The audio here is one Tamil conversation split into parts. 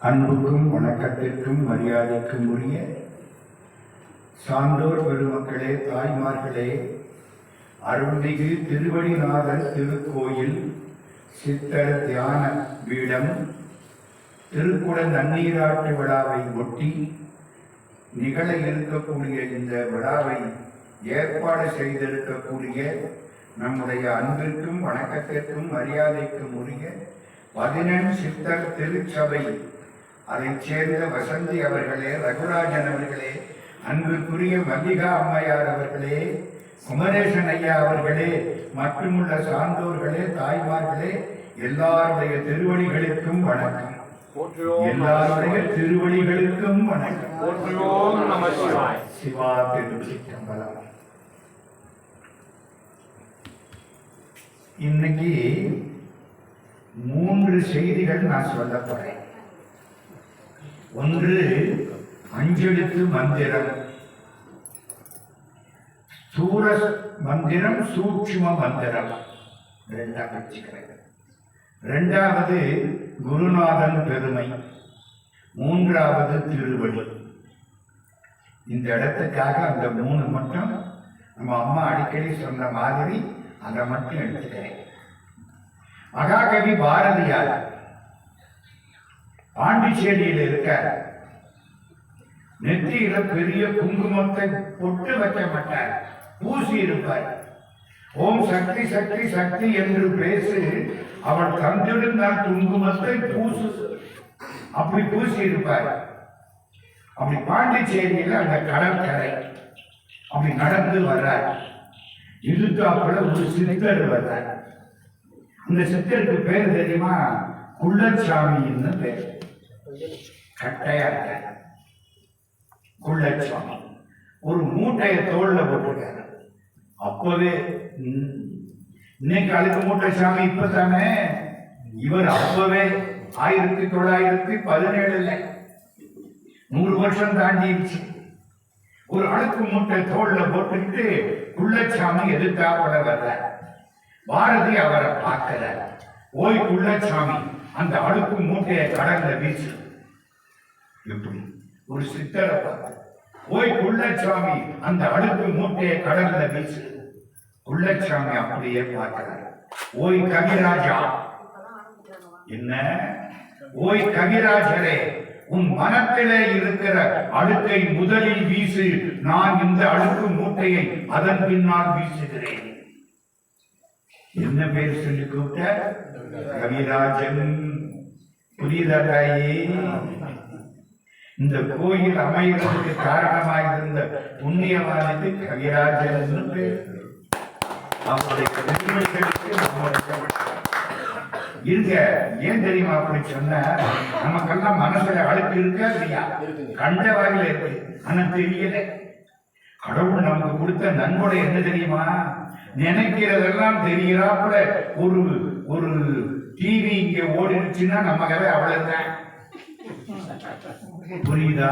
அன்புக்கும் வணக்கத்திற்கும் மரியாதைக்கும் உரிய சான்றோர் பெருமக்களே தாய்மார்களே அருள்மிகு திருவடிநாதர் திருக்கோயில் சித்தர் தியான பீடம் திருக்குட நன்னீராட்டு விழாவை ஒட்டி நிகழ இருக்கக்கூடிய இந்த விழாவை ஏற்பாடு செய்திருக்கக்கூடிய நம்முடைய அன்பிற்கும் வணக்கத்திற்கும் மரியாதைக்கும் உரிய பதினெண் சித்தர் திருச்சபை. அதைச் சேர்ந்த வசந்தி அவர்களே ரகுராஜன் அவர்களே அன்பிற்குரிய மல்லிகா அம்மையார் அவர்களே குமரேசன் ஐயா அவர்களே மற்றுமுள்ள சான்றோர்களே தாய்மார்களே எல்லாருடைய திருவடிகளுக்கும் வணக்கம். எல்லாருடைய திருவடிகளுக்கும் வணக்கம். சிவா திருச்சிற்றம்பலம். இன்னைக்கு மூன்று செய்திகள் நான் சொல்ல போறேன். ஒன்று அஞ்செழுத்து மந்திரம். சூர மந்திரம் சூட்சும மந்திரம். ரெண்டா வச்சுக்கிறேன் ரெண்டாவது குருநாதன் பெருமை. மூன்றாவது திருவடி. இந்த இடத்துக்காக அந்த மூணு மட்டும் நம்ம அம்மா அடிக்கடி சொன்ன மாதிரி அதை மட்டும் எடுத்துக்கிறேன். மகாகவி பாரதியார் பாண்டிச்சேரியில் இருக்கார் நெற்றியில பெரிய குங்குமத்தை பொட்டு வைக்க மாட்டார். பூசி இருப்பார். ஓம் சக்தி சக்தி சக்தி என்று பேசு அவள் தந்திருந்தால் குங்குமத்தை பூசு அப்படி பூசி இருப்பார். அப்படி பாண்டிச்சேரியில அந்த கடற்கரை அப்படி நடந்து வர்றார். இதுக்காப்புல ஒரு சித்தர் வர்றார் அந்த சித்தருக்கு பேர் தெரியுமா? குள்ளச்சாமின்னு பேர். கட்டையா இருக்கார். குள்ளச்சாமி. ஒரு மூட்டைய தோல்ல போட்டிருக்காரு. அப்பவே இன்னைக்கு அழுக்கு மூட்டை சாமி இப்பதானே? இவர் அப்பவே ஆயிரத்தி தொள்ளாயிரத்தி பதினேழுல நூறு வருஷம் தாண்டிடுச்சு. ஒரு அழுக்கு மூட்டை தோல்ல போட்டுக்கிட்டு குள்ளச்சாமி எதிர்த்தாப்பட வர்ற. பாரதி அவரை பார்க்கல. ஓய் குள்ளச்சாமி அந்த அழுக்கு மூட்டையை கடல்ல வீசு. எப்படி ஒரு சித்தரை பார்த்து ஓய் குள்ளச்சாமி அந்த அழுக்கு மூட்டையை கடல்ல வீசு. குள்ளச்சாமி அப்படியே பார்க்கிறார். ஓய் கவிராஜா. என்ன? ஓய் கவிராஜரே உன் மனத்திலே இருக்கிற அழுக்கை முதலில் வீசு. நான் இந்த அழுக்கு மூட்டையை அதன் பின்னால் வீசுகிறேன். என்ன பேர் சொல்லி கூப்பிட்ட? கவிராஜன் புரியுதாயே இந்த கோயில் அமைகிறதுக்கு காரணமாயிருந்த புண்ணியவானுக்கு கவிராஜன் பேர். அவருடைய நம்முடைய இருங்க ஏன் தெரியுமா அப்படி சொன்ன? நமக்கெல்லாம் மனசுல அழுக்கு இருக்கா இல்லையா? கண்ட வாயில இருக்கு. ஆனா தெரியல. கடவுள் நமக்கு கொடுத்த நன்கொடை என்ன தெரியுமா? நினைக்கிறதெல்லாம் தெரிகிறாப்புல ஒரு ஒரு டிவி இங்க ஓடிடுச்சுன்னா நம்ம கதை அவ்வளவுதான். புரியுதா?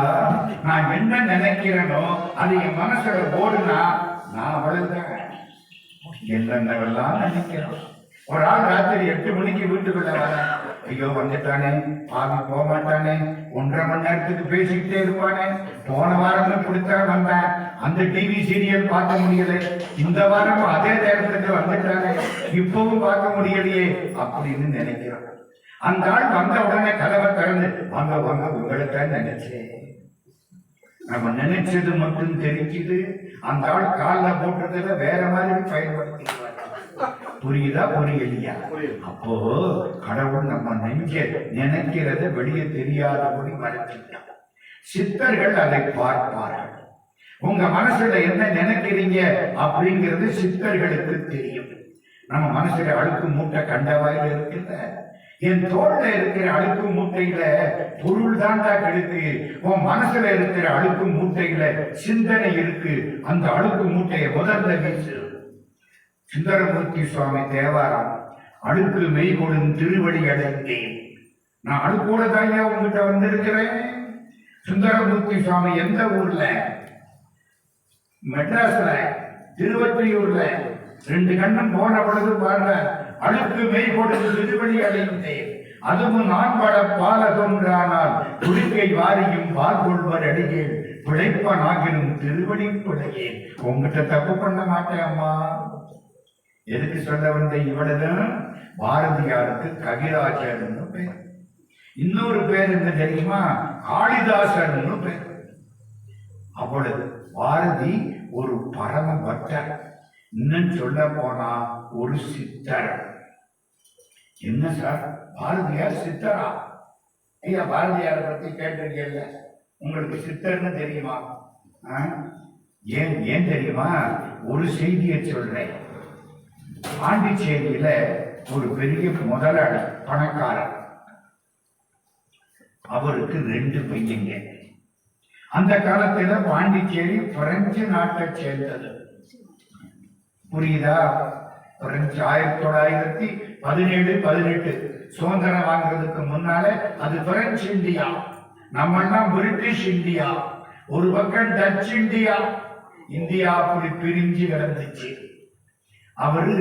நான் என்ன நினைக்கிறேனோ அது என் மனசுல ஓடுனா நான் அவ்வளவுதான். என்னென்னவெல்லாம் நினைக்கிறோம். ஒரு ஆள் ராத்திரி எட்டு மணிக்கு வீட்டுக்குள்ள வர. ஐயோ வந்துட்டானே. பாவி போக மாட்டானே ஒன்றரை மணி நேரத்துக்கு பேசிக்கிட்டே இருப்பானே. போன வாரமே இப்படித்தான் வந்தேன். அந்த டிவி சீரியல் பார்க்க முடியல. இந்த வாரம் அதே நேரத்துக்கு வந்துட்டானே. இப்பவும் பார்க்க முடியலையே அப்படின்னு நினைக்கிறோம் அந்த ஆள் வந்த உடனே கதவை திறந்து வாங்க வாங்க உங்களைத்தான் நினைச்சேன். நம்ம நினைச்சது மட்டும் தெரிஞ்சது. அந்த ஆள் காலில் போட்டுறதுல வேற மாதிரி பயன்படுத்திடுவாங்க புரியுதா? புரியலையா? அப்போ கடவுள் நம்ம நெஞ்ச நினைக்கிறத வெளியே தெரியாதபடி மறைச்சிட்டான் சித்தர்கள் அதை பார்ப்பார்கள். உங்க மனசுல என்ன நினைக்கிறீங்க அப்படிங்கிறது சித்தர்களுக்கு தெரியும். நம்ம மனசுல அழுக்கு மூட்டை கண்டவாயில இருக்குல்ல? என் தோல்ல இருக்கிற அழுக்கு மூட்டையில பொருள் தாண்டா கெடுக்கு உன் மனசுல இருக்கிற அழுக்கு மூட்டையில சிந்தனை இருக்கு. அந்த அழுக்கு மூட்டையை முதல்ல வீசு. சுந்தரமூர்த்தி சுவாமி தேவாரம் அழுக்கு மெய்கொடும் திருவடி அடைந்தேன். நான் அழுக்கூட தாயா உங்ககிட்ட வந்திருக்கிறேன்? சுந்தரமூர்த்தி சுவாமி எந்த ஊர்ல? மெட்ராஸ்ல திருவற்றியூர்ல. ரெண்டு கண்ணும் போன பொழுது பாடுற அழுக்கு மெய் கொடுத்து திருவடி அடைந்தேன். அதுவும் நான் பட பாலகொன்றானால் துடிக்கை வாரியும் பால் கொள்வர் பிழைப்பான் ஆகினும் திருவடி பிழையேன் உங்ககிட்ட தப்பு பண்ண மாட்டேன் அம்மா. எதுக்கு சொல்ல வந்த இவ்வளவுதான் பாரதியாருக்கு கவிராஜர்னு பேர். இன்னொரு பேர் என்ன தெரியுமா? காளிதாசர்னு பேர். அவ்வளவு பாரதி ஒரு பரம பக்தர். இன்னும் சொல்ல போனா ஒரு சித்தர். என்ன சார்? பாரதியார் சித்தரா? ஐயா பாரதியாரை பத்தி கேட்டிருக்கீங்கல்ல. உங்களுக்கு சித்தர்னு தெரியுமா? ஆ? ஏன் ஏன் தெரியுமா? ஒரு செய்தியை சொல்றேன். பாண்டிச்சேரியில ஒரு பெரிய முதலாளி பணக்காரர். அவருக்கு ரெண்டு பையங்க அந்த காலத்துல பாண்டிச்சேரி பிரெஞ்சு நாட்டை சேர்ந்தது. புரியுதா? பிரெஞ்சு ஆயிரத்தி தொள்ளாயிரத்தி பதினேழு பதினெட்டு சுதந்திரம் வாங்குறதுக்கு முன்னால அது பிரெஞ்சு இந்தியா. நம்மெல்லாம் பிரிட்டிஷ் இந்தியா. ஒரு பக்கம் டச் இந்தியா. இந்தியா அப்படி பிரிஞ்சு கிடந்துச்சு. அவரு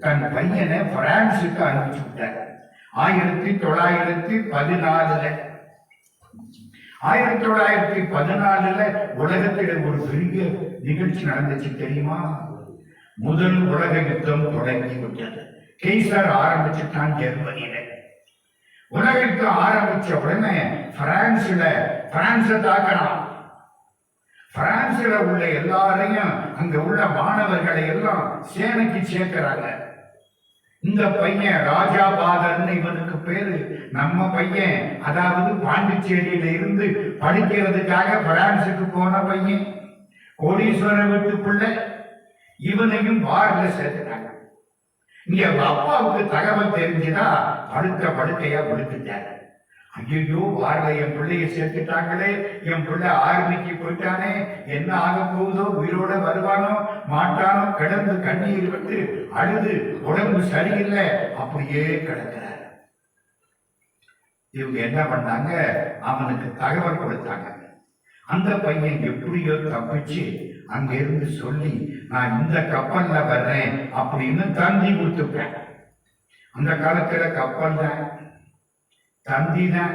தன் பையனை பிரான்சுக்கு அனுப்பிச்சு விட்டார். ஆயிரத்தி தொள்ளாயிரத்தி பதினாலுல. ஆயிரத்தி தொள்ளாயிரத்தி பதினாலுல உலகத்தில ஒரு பெரிய நிகழ்ச்சி நடந்துச்சு தெரியுமா? முதல் உலக யுத்தம் தொடங்கி விட்டது. கெய்சர் ஆரம்பிச்சுட்டான் ஜெர்மனியில. உலக யுத்தம் ஆரம்பிச்ச உடனே பிரான்ஸ்ல பிரான்ஸை தாக்கலாம். பிரான்ஸ்ல உள்ள எல்லாரையும் அங்க உள்ள மாணவர்களை எல்லாம் சேனைக்கு சேர்க்கிறாங்க. இந்த பையன் ராஜா பாதர்னு இவனுக்கு பேரு. நம்ம பையன் அதாவது பாண்டிச்சேரியில இருந்து படிக்கிறதுக்காக பிரான்சுக்கு போன பையன். கோடீஸ்வர வீட்டுக்குள்ள பிள்ளை இவனையும் பார்ல சேர்த்துட்டாங்க. இங்க அப்பாவுக்கு தகவல் தெரிஞ்சுதான் படுக்க படுக்கையா விழுத்துட்டாங்க ஐயோ பார்ல என் பிள்ளைய சேர்த்துட்டாங்களே என் பிள்ளை ஆர்மிக்கு போயிட்டானே என்ன ஆக போகுதோ உயிரோட வருவானோ மாட்டானோ கிடந்து கண்ணீர் விட்டு அழுது உடம்பு சரியில்லை அப்படியே கிடக்கிறார். இவங்க என்ன பண்ணாங்க? அவனுக்கு தகவல் கொடுத்தாங்க. அந்த பையன் எப்படியோ தப்பிச்சு அங்க இருந்து சொல்லி நான் இந்த கப்பல்ல வர்றேன் அப்படின்னு தந்தி கொடுத்துட்டேன் அந்த காலத்துல கப்பல் தான் தந்தி தான்.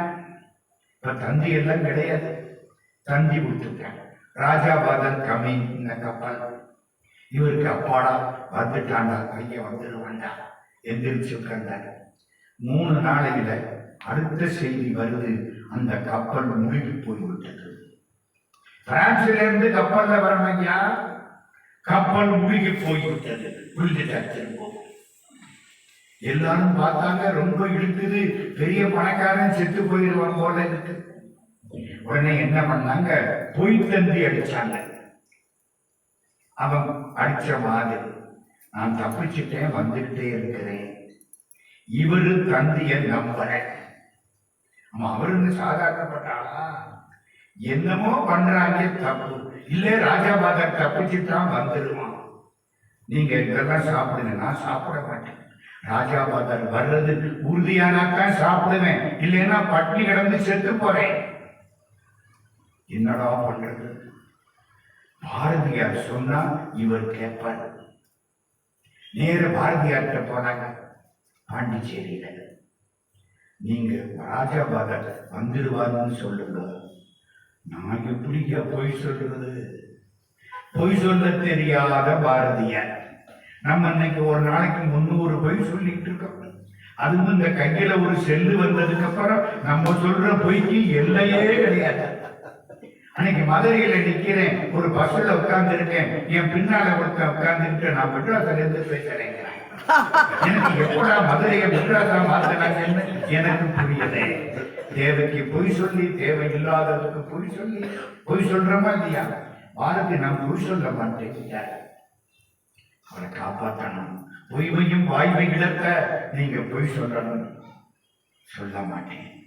இப்ப தந்தி எல்லாம் கிடையாது. தந்தி கொடுத்துட்டேன் ராஜாபாதன் கமி இந்த கப்பல். இவருக்கு அப்பாடா வந்துட்டாண்டா பையன் வந்துடுவாண்டா எந்திரிச்சு உட்கார்ந்தாரு. மூணு நாளையில அடுத்த செய்தி வருது. அந்த கப்பல் மூழ்கி போய்விட்டது. பிரான்சில இருந்து கப்பல்ல வரணும் ஐயா. கப்பல் மூழ்கி போய்விட்டது. புரிஞ்சுட்டா திரும்பவும். எல்லாரும் பார்த்தாங்க ரொம்ப இழுக்குது பெரிய பணக்காரன் செத்து போயிடுவான் போல இருக்கு. உடனே என்ன பண்ணாங்க? பொய் தந்தி அடிச்சாங்க. அவன் அடிச்ச மாதிரி நான் தப்பிச்சுட்டேன் வந்துகிட்டே இருக்கிறேன். இவரு தந்திய நம்பல. ஆமா அவருங்க சாதாரணப்பட்டாளா என்னமோ பண்றாங்க தப்பு. இல்ல ராஜாபாதர் தப்பிச்சுட்டான் வந்துடுவான் நீங்க இதெல்லாம் சாப்பிடுங்க. நான் சாப்பிட மாட்டேன். ராஜாபாதர் வர்றது உறுதியானாத்தான் சாப்பிடுவேன். இல்லைன்னா பட்டி கிடந்து செத்து போறேன். என்னடா பண்றது? பாரதியார் சொன்னா இவர் கேட்பார் நேர பாரதியார்கிட்ட போனாங்க பாண்டிச்சேரியில நீங்க ராஜாபாதர் வந்துடுவாருன்னு சொல்லுங்க. நான் எப்படிங்க பொய் சொல்றது? பொய் சொல்ல தெரியாத பாரதியார். நம்ம இன்னைக்கு ஒரு நாளைக்கு முன்னூறு பொய் சொல்லிட்டு இருக்கோம். அதுவும் இந்த கையில ஒரு செல்லு வந்ததுக்கு அப்புறம் நம்ம சொல்ற பொய்க்கு எல்லையே கிடையாது. அன்னைக்கு மதுரையில நிக்கிறேன் ஒரு பஸ்ல உட்கார்ந்து இருக்கேன் என் பின்னால ஒருத்தன் உட்கார்ந்துட்டு நான் மெட்ராஸ்ல இருந்து பேசுறேன். எனக்கு எப்படா மதுரையை மெட்ராஸா மாத்தினாங்கன்னு எனக்கு புரியல. தேவைக்கு பொய் சொல்லி தேவை இல்லாததுக்கு பொய் சொல்லி. பொய் சொல்றோமா இல்லையா? பாரதி நான் பொய் சொல்ல மாட்டேன் அவரை காப்பாற்றணும். பொய்மையும் வாய்வை இழக்க நீங்க பொய் சொல்லணும். சொல்ல மாட்டேன்.